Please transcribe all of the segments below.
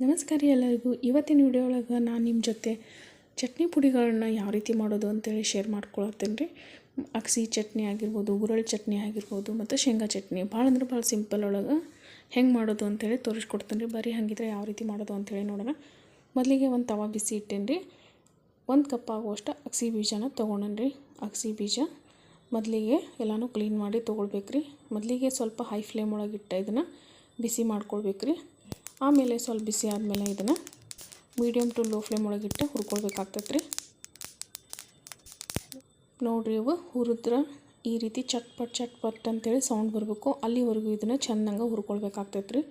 ನಮಸ್ಕಾರ ಎಲ್ಲರಿಗೂ. ಇವತ್ತಿನ ವಿಡಿಯೋ ಒಳಗೆ ನಾನು ನಿಮ್ಮ ಜೊತೆ ಚಟ್ನಿ ಪುಡಿಗಳನ್ನ ಯಾವ ರೀತಿ ಮಾಡೋದು ಅಂತೇಳಿ ಶೇರ್ ಮಾಡ್ಕೊಳತ್ತೇನೆ ರೀ ಅಕ್ಸಿ ಚಟ್ನಿ ಆಗಿರ್ಬೋದು ಗುರಳ್ ಚಟ್ನಿ ಆಗಿರ್ಬೋದು, ಮತ್ತು ಶೇಂಗಾ ಚಟ್ನಿ. ಭಾಳ ಅಂದ್ರೆ ಭಾಳ ಸಿಂಪಲ್ ಒಳಗೆ ಹೆಂಗೆ ಮಾಡೋದು ಅಂತೇಳಿ ತೋರಿಸ್ಕೊಡ್ತೇನೆ ರೀ ಬರೀ ಹಾಗಿದ್ರೆ ಯಾವ ರೀತಿ ಮಾಡೋದು ಅಂತೇಳಿ ನೋಡೋಣ. ಮೊದಲಿಗೆ ಒಂದು ತವ ಬಿಸಿ ಇಟ್ಟೇನಿ ರೀ ಒಂದು ಕಪ್ ಆಗುವಷ್ಟು ಅಕ್ಸಿ ಬೀಜನ ತೊಗೊಂಡೇನಿ ರೀ ಅಕ್ಸಿ ಬೀಜ ಮೊದಲಿಗೆ ಎಲ್ಲನೂ ಕ್ಲೀನ್ ಮಾಡಿ ತೊಗೊಳ್ಬೇಕು ರೀ ಮೊದಲಿಗೆ ಸ್ವಲ್ಪ ಹೈ ಫ್ಲೇಮ್ ಒಳಗೆ ಇಟ್ಟ ಇದನ್ನು ಬಿಸಿ ಮಾಡ್ಕೊಳ್ಬೇಕು ರೀ ಆಮೇಲೆ ಸ್ವಲ್ಪ ಬಿಸಿ ಆದಮೇಲೆ ಇದನ್ನು ಮೀಡಿಯಮ್ ಟು ಲೋ ಫ್ಲೇಮ್ ಒಳಗಿಟ್ಟು ಹುರ್ಕೊಳ್ಬೇಕಾಗ್ತೈತೆ ರೀ ನೋಡಿರಿ ಇವು ಹುರಿದ್ರೆ ಈ ರೀತಿ ಚಟ್ಪಟ್ ಚಟ್ಪಟ್ ಅಂತೇಳಿ ಸೌಂಡ್ ಬರಬೇಕು. ಅಲ್ಲಿವರೆಗೂ ಇದನ್ನು ಚೆನ್ನಾಗಿ ಹುರ್ಕೊಳ್ಬೇಕಾಗ್ತೈತೆ ರೀ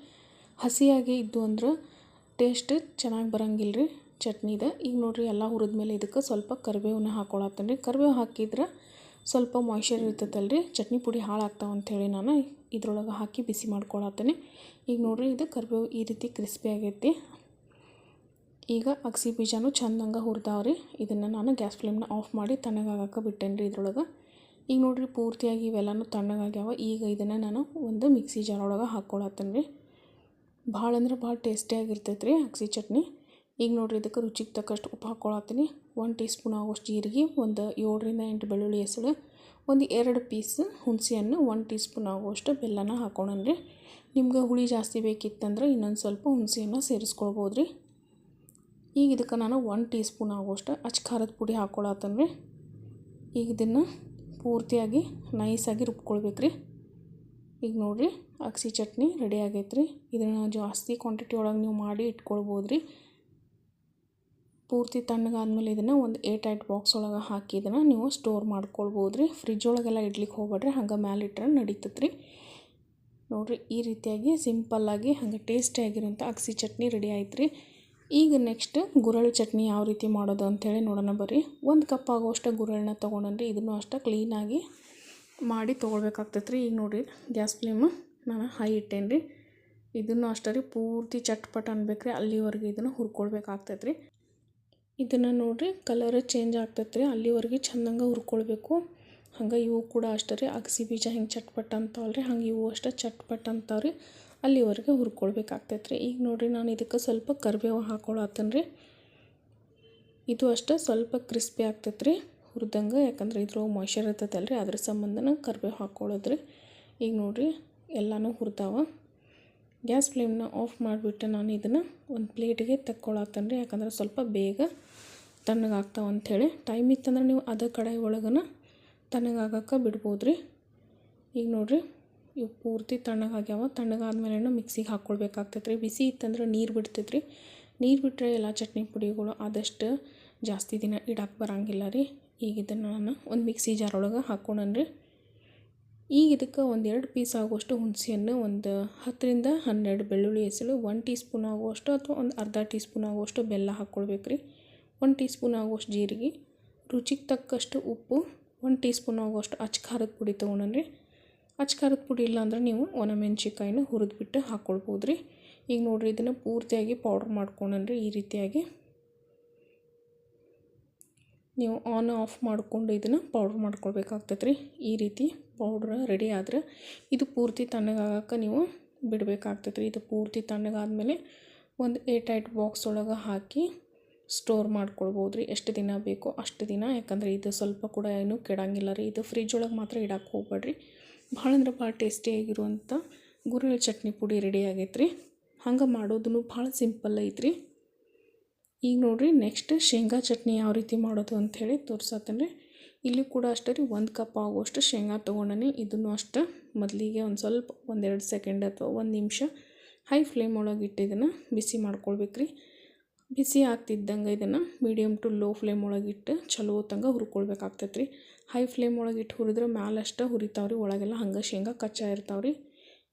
ಹಸಿಯಾಗಿ ಇದ್ದು ಅಂದ್ರೆ ಟೇಸ್ಟ್ ಚೆನ್ನಾಗಿ ಬರಂಗಿಲ್ಲ ರೀ ಚಟ್ನಿದ. ಈಗ ನೋಡಿರಿ ಎಲ್ಲ ಹುರಿದ್ಮೇಲೆ ಇದಕ್ಕೆ ಸ್ವಲ್ಪ ಕರಿಬೇವನ್ನ ಹಾಕೊಳತ್ತೇನೆ ರೀ ಕರಿಬೇವು ಹಾಕಿದ್ರೆ ಸ್ವಲ್ಪ ಮಾಯ್ಶ್ಚರ್ ಇರ್ತೈತಲ್ಲ ರೀ ಚಟ್ನಿ ಪುಡಿ ಹಾಳಾಗ್ತಾವೆ ಅಂಥೇಳಿ ನಾನು ಇದ್ರೊಳಗೆ ಹಾಕಿ ಬಿಸಿ ಮಾಡ್ಕೊಳತ್ತೇನೆ. ಈಗ ನೋಡಿರಿ, ಇದು ಕರಿಬೇವು ಈ ರೀತಿ ಕ್ರಿಸ್ಪಿ ಆಗೈತಿ. ಈಗ ಅಗಸಿ ಬೀಜನೂ ಚೆಂದಂಗೆ ಹುರಿದಾವೆ ರೀ ಇದನ್ನು ನಾನು ಗ್ಯಾಸ್ ಫ್ಲೇಮ್ನ ಆಫ್ ಮಾಡಿ ತಣ್ಣಗಾಗಕ್ಕೆ ಬಿಟ್ಟೇನೆ ರೀ ಇದ್ರೊಳಗೆ. ಈಗ ನೋಡಿರಿ, ಪೂರ್ತಿಯಾಗಿ ಇವೆಲ್ಲನೂ ತಣ್ಣಗಾಗ್ಯಾವ. ಈಗ ಇದನ್ನು ನಾನು ಒಂದು ಮಿಕ್ಸಿ ಜಾರೊಳಗೆ ಹಾಕ್ಕೊಳತ್ತೇನೆ ರೀ ಭಾಳ ಅಂದ್ರೆ ಭಾಳ ಟೇಸ್ಟಿಯಾಗಿರ್ತೈತೆ ರೀ ಅಗಸಿ ಚಟ್ನಿ. ಈಗ ನೋಡಿರಿ ಇದಕ್ಕೆ ರುಚಿಗೆ ತಕ್ಕಷ್ಟು ಉಪ್ಪು ಹಾಕ್ಕೊಳತ್ತೀನಿ. ಒಂದು ಟೀ ಸ್ಪೂನ್ ಆಗೋಷ್ಟು ಜೀರಿಗೆ, ಒಂದು ಏಳರಿಂದ ಎಂಟು ಬೆಳ್ಳುಳ್ಳಿ ಹೆಸಳು, ಒಂದು ಎರಡು ಪೀಸ್ ಹುಣಸೆಹಣ್ಣು, ಒಂದು ಟೀ ಸ್ಪೂನ್ ಆಗುವಷ್ಟು ಬೆಲ್ಲನ ಹಾಕ್ಕೊಳನ್ರಿ ನಿಮ್ಗೆ ಹುಳಿ ಜಾಸ್ತಿ ಬೇಕಿತ್ತಂದ್ರೆ ಇನ್ನೊಂದು ಸ್ವಲ್ಪ ಹುಣಸೆಹಣ್ಣು ಸೇರಿಸ್ಕೊಳ್ಬೋದು ರೀ. ಈಗ ಇದಕ್ಕೆ ನಾನು ಒನ್ ಟೀ ಸ್ಪೂನ್ ಆಗುವಷ್ಟು ಅಚ್ಚ ಖಾರದ ಪುಡಿ ಹಾಕ್ಕೊಳತ್ತನ್ರಿ ಈಗ ಇದನ್ನು ಪೂರ್ತಿಯಾಗಿ ನೈಸಾಗಿ ರುಬ್ಕೊಳ್ಬೇಕು ರೀ. ಈಗ ನೋಡಿರಿ ಅಗಸಿ ಚಟ್ನಿ ರೆಡಿ ಆಗೈತೆ ರೀ. ಇದನ್ನು ಜಾಸ್ತಿ ಕ್ವಾಂಟಿಟಿ ಒಳಗೆ ನೀವು ಮಾಡಿ ಇಟ್ಕೊಳ್ಬೋದು ರೀ. ಪೂರ್ತಿ ತಣ್ಣಗಾದ್ಮೇಲೆ ಇದನ್ನು ಒಂದು ಏಟ್ ಐಟ್ ಬಾಕ್ಸ್ ಒಳಗೆ ಹಾಕಿ ಇದನ್ನು ನೀವು ಸ್ಟೋರ್ ಮಾಡ್ಕೊಳ್ಬೋದು ರೀ ಫ್ರಿಜ್ ಒಳಗೆಲ್ಲ ಇಡ್ಲಿಕ್ಕೆ ಹೋಗ್ಬೇಡ್ರಿ, ಹಂಗೆ ಮ್ಯಾಲೆ ಇಟ್ಟರೆ ನಡೀತದೆ ರೀ ನೋಡಿರಿ, ಈ ರೀತಿಯಾಗಿ ಸಿಂಪಲ್ಲಾಗಿ ಹಂಗೆ ಟೇಸ್ಟಿಯಾಗಿರೋಂಥ ಅಗ್ಸಿ ಚಟ್ನಿ ರೆಡಿ ಆಯ್ತು ರೀ ಈಗ ನೆಕ್ಸ್ಟ್ ಗುರಳು ಚಟ್ನಿ ಯಾವ ರೀತಿ ಮಾಡೋದು ಅಂಥೇಳಿ ನೋಡೋಣ ಬರ್ರಿ. ಒಂದು ಕಪ್ ಆಗುವಷ್ಟು ಗುರಳನ್ನ ತೊಗೊಂಡ್ರಿ ಇದನ್ನು ಅಷ್ಟೇ ಕ್ಲೀನಾಗಿ ಮಾಡಿ ತೊಗೊಳ್ಬೇಕಾಗ್ತೈತೆ ರೀ ಈಗ ನೋಡಿರಿ, ಗ್ಯಾಸ್ ಫ್ಲೇಮ್ ನಾನು ಹೈ ಇಟ್ಟೇನಿ ರೀ ಇದನ್ನು ಅಷ್ಟೇ ರೀ ಪೂರ್ತಿ ಚಟ್ಪಟ್ ಅನ್ಬೇಕು ರೀ ಅಲ್ಲಿವರೆಗೆ ಇದನ್ನು ಹುರ್ಕೊಳ್ಬೇಕಾಗ್ತೈತೆ ರೀ ಇದನ್ನು ನೋಡಿರಿ ಕಲರ್ ಚೇಂಜ್ ಆಗ್ತೈತೆ ರೀ ಅಲ್ಲಿವರೆಗೆ ಚೆಂದಂಗೆ ಹುರ್ಕೊಳ್ಬೇಕು. ಹಂಗೆ ಇವು ಕೂಡ ಅಷ್ಟೇ ರೀ, ಅಗಸಿ ಬೀಜ ಹಿಂಗೆ ಚಟ್ಪಟ್ ಅಂತಾವಲ್ಲ ರೀ ಹಂಗೆ ಇವು ಅಷ್ಟೇ ಚಟ್ಪಟ್ ಅಂತಾವೆ ರೀ, ಅಲ್ಲಿವರೆಗೆ ಹುರ್ಕೊಳ್ಬೇಕಾಗ್ತೈತೆ ರೀ ಈಗ ನೋಡಿರಿ ನಾನು ಇದಕ್ಕೆ ಸ್ವಲ್ಪ ಕರಿಬೇವು ಹಾಕೊಳತ್ತೀನಿ ರೀ ಇದು ಅಷ್ಟೇ ಸ್ವಲ್ಪ ಕ್ರಿಸ್ಪಿ ಆಗ್ತೈತೆ ರೀ ಹುರಿದಂಗೆ, ಯಾಕಂದ್ರೆ ಇದ್ರೊಳಗೆ ಮಾಯ್ಶ್ಚರ್ ಇರ್ತೈತಲ್ಲ ರೀ ಅದ್ರ ಸಂಬಂಧನ ಕರಿಬೇವು ಹಾಕ್ಕೊಳ್ಳೋದ್ರಿ ಈಗ ನೋಡಿರಿ ಎಲ್ಲನೂ ಹುರಿದಾವ. ಗ್ಯಾಸ್ ಫ್ಲೇಮ್ನ ಆಫ್ ಮಾಡಿಬಿಟ್ಟು ನಾನು ಇದನ್ನು ಒಂದು ಪ್ಲೇಟಿಗೆ ತಕ್ಕೊಳತ್ತೇನೆ ರೀ ಯಾಕಂದ್ರೆ ಸ್ವಲ್ಪ ಬೇಗ ತಣ್ಣಗಾಗ್ತಾವೆ ಅಂಥೇಳಿ. ಟೈಮ್ ಇತ್ತಂದ್ರೆ ನೀವು ಅದೇ ಕಡಾಯಿ ಒಳಗನ ತಣ್ಣಗಾಗಕ್ಕೆ ಬಿಡ್ಬೋದು ರೀ ಈಗ ನೋಡಿರಿ, ಇವು ಪೂರ್ತಿ ತಣ್ಣಗಾಗ್ಯಾವ. ತಣ್ಣಗಾದ್ಮೇಲೆ ಮಿಕ್ಸಿಗೆ ಹಾಕ್ಕೊಳ್ಬೇಕಾಗ್ತೈತೆ ರೀ ಬಿಸಿ ಇತ್ತಂದ್ರೆ ನೀರು ಬಿಡ್ತೈತೆ ರೀ ನೀರು ಬಿಟ್ಟರೆ ಎಲ್ಲ ಚಟ್ನಿ ಪುಡಿಗಳು ಆದಷ್ಟು ಜಾಸ್ತಿ ದಿನ ಇಡಕ್ಕೆ ಬರೋಂಗಿಲ್ಲ ರೀ. ಈಗ ಇದನ್ನು ನಾನು ಒಂದು ಮಿಕ್ಸಿ ಜಾರೊಳಗೆ ಒಳಗೆ ಹಾಕ್ಕೊಂಡನ್ರಿ ಈಗ ಇದಕ್ಕೆ ಒಂದೆರಡು ಪೀಸ್ ಆಗುವಷ್ಟು ಹುಣಸೆಹಣ್ಣು, ಒಂದು ಹತ್ತರಿಂದ ಹನ್ನೆರಡು ಬೆಳ್ಳುಳ್ಳಿ ಹೆಸರು ಒನ್ ಟೀ ಸ್ಪೂನ್ ಆಗುವಷ್ಟು ಅಥವಾ ಒಂದು ಅರ್ಧ ಟೀ ಸ್ಪೂನ್ ಆಗುವಷ್ಟು ಬೆಲ್ಲ ಹಾಕ್ಕೊಳ್ಬೇಕು ರೀ ಒಂದು ಟೀ ಸ್ಪೂನ್ ಆಗುವಷ್ಟು ಜೀರಿಗೆ, ರುಚಿಗೆ ತಕ್ಕಷ್ಟು ಉಪ್ಪು, ಒಂದು ಟೀ ಸ್ಪೂನ್ ಆಗುವಷ್ಟು ಅಚ್ಚ ಖಾರದ ಪುಡಿ ತೊಗೊಂಡ್ರಿ ಅಚ್ಚ ಖಾರದ ಪುಡಿ ಇಲ್ಲಾಂದ್ರೆ ನೀವು ಒಣಮೆಣ್ಸಿಕಾಯಿನ ಹುರಿದ್ಬಿಟ್ಟು ಹಾಕ್ಕೊಳ್ಬೋದು ರೀ ಈಗ ನೋಡಿರಿ, ಇದನ್ನು ಪೂರ್ತಿಯಾಗಿ ಪೌಡ್ರ್ ಮಾಡ್ಕೊಂಡ್ರಿ ಈ ರೀತಿಯಾಗಿ. ನೀವು ಆನ್ ಆಫ್ ಮಾಡಿಕೊಂಡು ಇದನ್ನು ಪೌಡ್ರ್ ಮಾಡ್ಕೊಳ್ಬೇಕಾಗ್ತೈತೆ ರೀ ಈ ರೀತಿ ಪೌಡ್ರ್ ರೆಡಿ ಆದ್ರೆ ಇದು ಪೂರ್ತಿ ತಣ್ಣಗಾಗಕ್ಕೆ ನೀವು ಬಿಡಬೇಕಾಗ್ತೈತೆ ರೀ ಇದು ಪೂರ್ತಿ ತಣ್ಣಗಾದ್ಮೇಲೆ ಒಂದು ಏಟ್ ಐಟ್ ಬಾಕ್ಸ್ ಒಳಗೆ ಹಾಕಿ ಸ್ಟೋರ್ ಮಾಡ್ಕೊಳ್ಬೋದು ರೀ ಎಷ್ಟು ದಿನ ಬೇಕೋ ಅಷ್ಟು ದಿನ. ಯಾಕಂದರೆ ಇದು ಸ್ವಲ್ಪ ಕೂಡ ಏನು ಕೆಡಂಗಿಲ್ಲ ರೀ. ಇದು ಫ್ರಿಜ್ ಒಳಗೆ ಮಾತ್ರ ಇಡಕ್ಕೆ ಹೋಗ್ಬೇಡ್ರಿ. ಭಾಳ ಅಂದ್ರೆ ಭಾಳ ಟೇಸ್ಟಿಯಾಗಿರುವಂಥ ಗುರೆಳ್ಳು ಚಟ್ನಿ ಪುಡಿ ರೆಡಿ ಆಗೈತೆ ರೀ ಹಂಗೆ ಮಾಡೋದು ಭಾಳ ಸಿಂಪಲ್ ಐತ್ರಿ. ಈಗ ನೋಡಿರಿ ನೆಕ್ಸ್ಟ್ ಶೇಂಗಾ ಚಟ್ನಿ ಯಾವ ರೀತಿ ಮಾಡೋದು ಅಂಥೇಳಿ ತೋರ್ಸತ್ತೇನೆ ಇಲ್ಲಿ ಕೂಡ ಅಷ್ಟೇ ರೀ, ಒಂದು ಕಪ್ ಆಗುವಷ್ಟು ಶೇಂಗಾ ತೊಗೊಂಡನಿ. ಇದನ್ನು ಅಷ್ಟೇ ಮೊದಲಿಗೆ ಒಂದು ಸ್ವಲ್ಪ ಒಂದೆರಡು ಸೆಕೆಂಡ್ ಅಥವಾ ಒಂದು ನಿಮಿಷ ಹೈ ಫ್ಲೇಮ್ ಒಳಗೆ ಇಟ್ಟಿದ್ದನ್ನು ಬಿಸಿ ಮಾಡ್ಕೊಳ್ಬೇಕು ರೀ ಬಿಸಿ ಆಗ್ತಿದ್ದಂಗೆ ಇದನ್ನು ಮೀಡಿಯಮ್ ಟು ಲೋ ಫ್ಲೇಮ್ ಒಳಗಿಟ್ಟು ಚಲೋ ತಂಗ ಹುರ್ಕೊಳ್ಬೇಕಾಗ್ತೈತೆ ರೀ ಹೈ ಫ್ಲೇಮ್ ಒಳಗಿಟ್ಟು ಹುರಿದ್ರೆ ಮ್ಯಾಲಷ್ಟು ಹುರಿತಾವ್ರಿ, ಒಳಗೆಲ್ಲ ಹಂಗೆ ಶೇಂಗಾ ಕಚ್ಚಾ ಇರ್ತಾವ್ರಿ.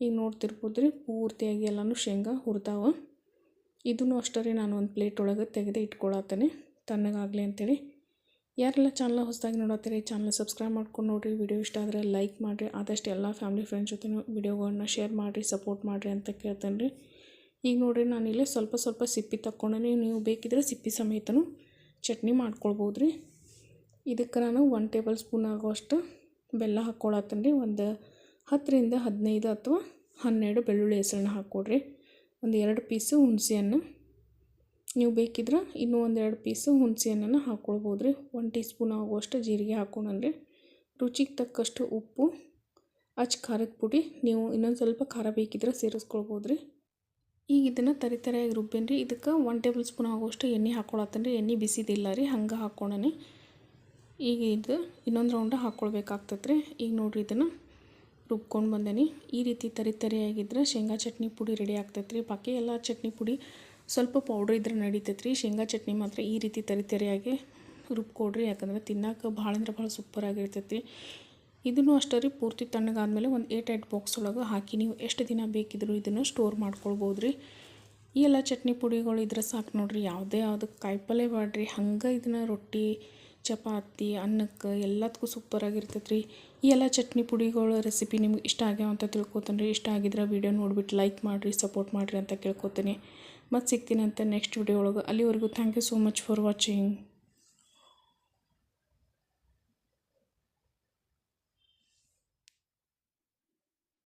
ಈಗ ನೋಡ್ತಿರ್ಬೋದು ರೀ ಪೂರ್ತಿಯಾಗಿ ಎಲ್ಲನೂ ಶೇಂಗಾ ಹುರಿದಾವ. ಇದನ್ನು ಅಷ್ಟೇ ರೀ ನಾನು ಒಂದು ಪ್ಲೇಟ್ ಒಳಗೆ ತೆಗೆದು ಇಟ್ಕೊಳತ್ತೇನೆ ತಣ್ಣಗಾಗಲಿ ಅಂತೇಳಿ. ಯಾರೆಲ್ಲ ಚಾನಲ್ ಹೊಸದಾಗಿ ನೋಡತ್ತೀರಿ ಚಾನಲ್ ಸಬ್ಸ್ಕ್ರೈಬ್ ಮಾಡ್ಕೊಂಡು ನೋಡಿರಿ ವಿಡಿಯೋ ಇಷ್ಟ ಆದರೆ ಲೈಕ್ ಮಾಡಿರಿ, ಆದಷ್ಟು ಎಲ್ಲ ಫ್ಯಾಮಿಲಿ ಫ್ರೆಂಡ್ಸ್ ಜೊತೆ ವಿಡಿಯೋಗಳನ್ನ ಶೇರ್ ಮಾಡಿರಿ ಸಪೋರ್ಟ್ ಮಾಡಿರಿ ಅಂತ ಕೇಳ್ತೇನೆ ರೀ ಈಗ ನೋಡಿರಿ ನಾನಿಲ್ಲಿ ಸ್ವಲ್ಪ ಸ್ವಲ್ಪ ಸಿಪ್ಪಿ ತಕ್ಕೊಂಡೇ ನೀವು ಬೇಕಿದ್ರೆ ಸಿಪ್ಪಿ ಸಮೇತನೂ ಚಟ್ನಿ ಮಾಡ್ಕೊಳ್ಬೋದು ರೀ ಇದಕ್ಕೆ ನಾನು ಒನ್ ಟೇಬಲ್ ಸ್ಪೂನ್ ಆಗುವಷ್ಟು ಬೆಲ್ಲ ಹಾಕ್ಕೊಳತ್ತೀನಿ ರೀ. ಒಂದು ಹತ್ತರಿಂದ ಹದಿನೈದು ಅಥವಾ ಹನ್ನೆರಡು ಬೆಳ್ಳುಳ್ಳಿ ಹೆಸರನ್ನ ಹಾಕ್ಕೊಡ್ರಿ. ಒಂದು ಎರಡು ಪೀಸು ಹುಣಸೆಹಣ್ಣು ನೀವು ಬೇಕಿದ್ರೆ ಇನ್ನೂ ಒಂದೆರಡು ಪೀಸು ಹುಣಸೆಹಣ್ಣನ್ನು ಹಾಕ್ಕೊಳ್ಬೋದು ರೀ ಒನ್ ಟೀ ಸ್ಪೂನ್ ಆಗುವಷ್ಟು ಜೀರಿಗೆ ಹಾಕ್ಕೊಂಡ್ರಿ ರುಚಿಗೆ ತಕ್ಕಷ್ಟು ಉಪ್ಪು, ಅಚ್ಚ ಖಾರದ ಪುಡಿ ನೀವು ಇನ್ನೊಂದು ಸ್ವಲ್ಪ ಖಾರ ಬೇಕಿದ್ರೆ ಸೇರಿಸ್ಕೊಳ್ಬೋದು ರೀ ಈಗ ಇದನ್ನು ತರಿ ತರಿಯಾಗಿ ರುಬ್ಬೇನಿ ರೀ ಇದಕ್ಕೆ ಒನ್ ಟೇಬಲ್ ಸ್ಪೂನ್ ಆಗೋಷ್ಟು ಎಣ್ಣೆ ಹಾಕ್ಕೊಳತ್ತೇನೆ ರೀ ಎಣ್ಣೆ ಬಿಸಿದಿಲ್ಲ ರೀ, ಹಂಗೆ ಹಾಕೊಳನಿ ಈಗ ಇದು ಇನ್ನೊಂದು ರೌಂಡ ಹಾಕ್ಕೊಳ್ಬೇಕಾಗ್ತದೆ ರೀ ಈಗ ನೋಡಿರಿ ಇದನ್ನು ರುಬ್ಕೊಂಡು ಬಂದೇನಿ. ಈ ರೀತಿ ತರಿ ತರಿಯಾಗಿದ್ರೆ ಶೇಂಗಾ ಚಟ್ನಿ ಪುಡಿ ರೆಡಿ ಆಗ್ತೈತೆ ರೀ ಬಾಕಿ ಎಲ್ಲ ಚಟ್ನಿ ಪುಡಿ ಸ್ವಲ್ಪ ಪೌಡ್ರ್ ಇದ್ರೆ ನಡೀತೈತೆ ರೀ ಶೇಂಗಾ ಚಟ್ನಿ ಮಾತ್ರ ಈ ರೀತಿ ತರಿ ತರಿಯಾಗಿ ರುಬ್ಕೊಡ್ರಿ ಯಾಕಂದ್ರೆ ತಿನ್ನೋಕೆ ಭಾಳ ಅಂದ್ರೆ ಭಾಳ ಸೂಪರಾಗಿರ್ತೈತಿ ಇದನ್ನು ಅಷ್ಟೇ ರೀ, ಪೂರ್ತಿ ತಣ್ಣಗಾದ್ಮೇಲೆ ಒಂದು ಏಟ್ ಏಟ್ ಬಾಕ್ಸ್ ಒಳಗೆ ಹಾಕಿ ನೀವು ಎಷ್ಟು ದಿನ ಬೇಕಿದ್ರು ಇದನ್ನು ಸ್ಟೋರ್ ಮಾಡ್ಕೊಳ್ಬೋದು ರೀ. ಈ ಎಲ್ಲ ಚಟ್ನಿ ಪುಡಿಗಳು ಇದ್ರೆ ಸಾಕು ನೋಡಿರಿ, ಯಾವುದೇ ಯಾವುದಕ್ಕೆ ಕಾಯಿಪಲ್ಲೆ ಬಾಡ್ರಿ ಹಂಗೆ ಇದನ್ನು ರೊಟ್ಟಿ, ಚಪಾತಿ, ಅನ್ನಕ್ಕೆ ಎಲ್ಲದಕ್ಕೂ ಸೂಪರಾಗಿರ್ತೈತೆ ರೀ. ಈ ಎಲ್ಲ ಚಟ್ನಿ ಪುಡಿಗಳ ರೆಸಿಪಿ ನಿಮ್ಗೆ ಇಷ್ಟ ಆಗ್ಯಾವ ಅಂತ ತಿಳ್ಕೊತಾನೆ ರೀ. ಇಷ್ಟ ಆಗಿದ್ರೆ ವೀಡಿಯೋ ನೋಡಿಬಿಟ್ಟು ಲೈಕ್ ಮಾಡಿರಿ ಸಪೋರ್ಟ್ ಮಾಡಿರಿ ಅಂತ ಕೇಳ್ಕೊತೀನಿ. ಮತ್ತು ಅಂತ ನೆಕ್ಸ್ಟ್ ವಿಡಿಯೋ ಒಳಗೆ. ಅಲ್ಲಿವರೆಗೂ thank you so much for watching